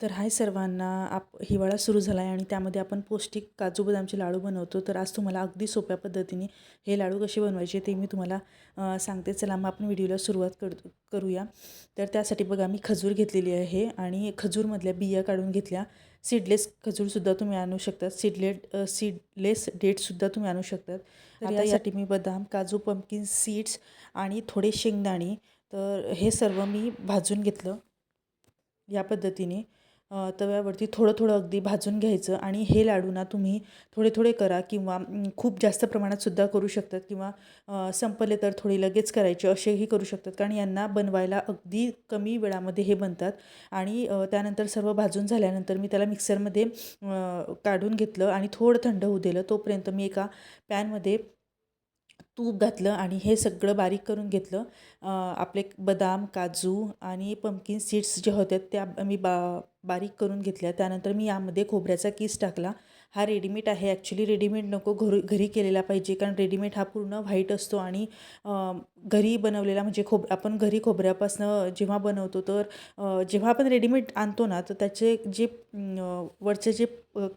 तर हाय सर्वांना आप हिवाळा सुरू झाला आहे आणि त्यामध्ये आपण पौष्टिक काजू बदामचे लाडू बनवतो. तर आज तुम्हाला अगदी सोप्या पद्धतीने हे लाडू कसे बनवायचे ते मी तुम्हाला सांगते. चला मग आपण व्हिडिओला सुरुवात कर करूया. तर त्यासाठी बघा मी खजूर घेतलेली आहे आणि खजूरमधल्या बिया काढून घेतल्या. सीडलेस खजूरसुद्धा तुम्ही आणू शकतात. सीडलेट सीडलेस डेटसुद्धा तुम्ही आणू शकतात. तर यासाठी मी बदाम काजू पंपकिन सीड्स आणि थोडे शेंगदाणे तर हे सर्व मी भाजून घेतलं. या पद्धतीने. तव्यावरती थोडं थोडं अगदी भाजून घ्यायचं आणि हे लाडू ना तुम्ही थोडे थोडे करा किंवा खूप जास्त प्रमाणात सुद्धा करू शकतात किंवा संपले तर थोडी लगेच करायचे असेही करू शकतात. कारण यांना बनवायला अगदी कमी वेळामध्ये हे बनतात आणि त्यानंतर सर्व भाजून झाल्यानंतर मी त्याला मिक्सरमध्ये काढून घेतलं आणि थोडं थंड होऊ दिलं. तोपर्यंत मी एका पॅनमध्ये तूप घातलं आणि हे सगळं बारीक करून घेतलं. आपले बदाम काजू आणि पमकिन सीड्स जे होते त्या मी बा बारीक करून घेतल्या. त्यानंतर मी यामध्ये खोबऱ्याचा किस टाकला. हा रेडीमेड आहे. ॲक्च्युली रेडीमेड नको घरी घरी केलेला पाहिजे. कारण रेडीमेड हा पूर्ण व्हाईट असतो आणि घरी बनवलेला म्हणजे खोब आपण घरी खोबऱ्यापासनं जेव्हा बनवतो तर जेव्हा आपण रेडीमेड आणतो ना तर त्याचे जे वरचे जे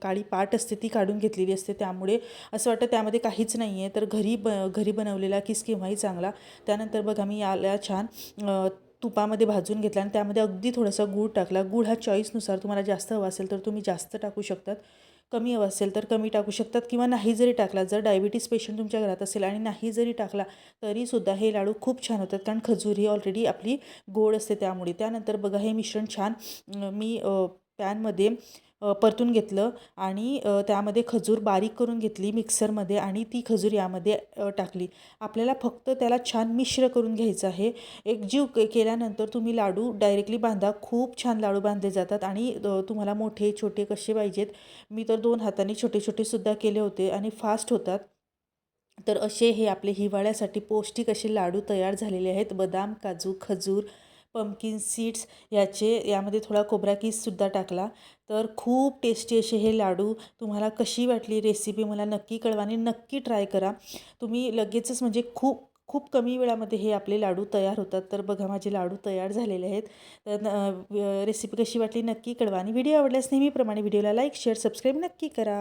काळी पाट असते ती काढून घेतलेली असते. त्यामुळे असं वाटतं त्यामध्ये काहीच नाही आहे तर घरी ब घरी बनवलेला किस केव्हाही चांगला. त्यानंतर बघा मी याला छान तुपामध्ये भाजून घेतला आणि त्यामध्ये अगदी थोडासा गूळ टाकला. गूळ हा चॉईसनुसार तुम्हाला जास्त हवा असेल तर तुम्ही जास्त टाकू शकतात. कमी हवं असेल तर कमी टाकू शकतात किंवा नाही जरी टाकला जर डायबिटीस पेशंट तुमच्या घरात असेल आणि नाही जरी टाकला तरीसुद्धा हे लाडू खूप छान होतात कारण खजूर ही ऑलरेडी आपली गोड असते त्यामुळे. त्यानंतर बघा हे मिश्रण छान मी पॅनमध्ये परतून घेतलं आणि त्यामध्ये खजूर बारीक करून घेतली मिक्सरमध्ये आणि ती खजूर यामध्ये टाकली. आपल्याला फक्त त्याला छान मिश्र करून घ्यायचं आहे. एकजीव केल्यानंतर तुम्ही लाडू डायरेक्टली बांधा. खूप छान लाडू बांधले जातात आणि तुम्हाला मोठे छोटे कसे पाहिजेत. मी तर दोन हाताने छोटे छोटेसुद्धा केले होते आणि फास्ट होतात. तर असे हे आपले हिवाळ्यासाठी पौष्टिक असे लाडू तयार झालेले आहेत. बदाम काजू खजूर पंपकिन सीड्स याचे यामध्ये थोडा खोबरा कीससुद्धा टाकला. तर खूप टेस्टी असे हे लाडू. तुम्हाला कशी वाटली रेसिपी मला नक्की कळवा आणि नक्की ट्राय करा. तुम्ही लगेचच म्हणजे खूप खूप कमी वेळामध्ये हे आपले लाडू तयार होतात. तर बघा माझे लाडू तयार झालेले आहेत. तर रेसिपी कशी वाटली नक्की कळवा. आणि व्हिडिओ आवडल्यास नेहमीप्रमाणे व्हिडिओला लाईक शेअर सबस्क्राईब नक्की करा.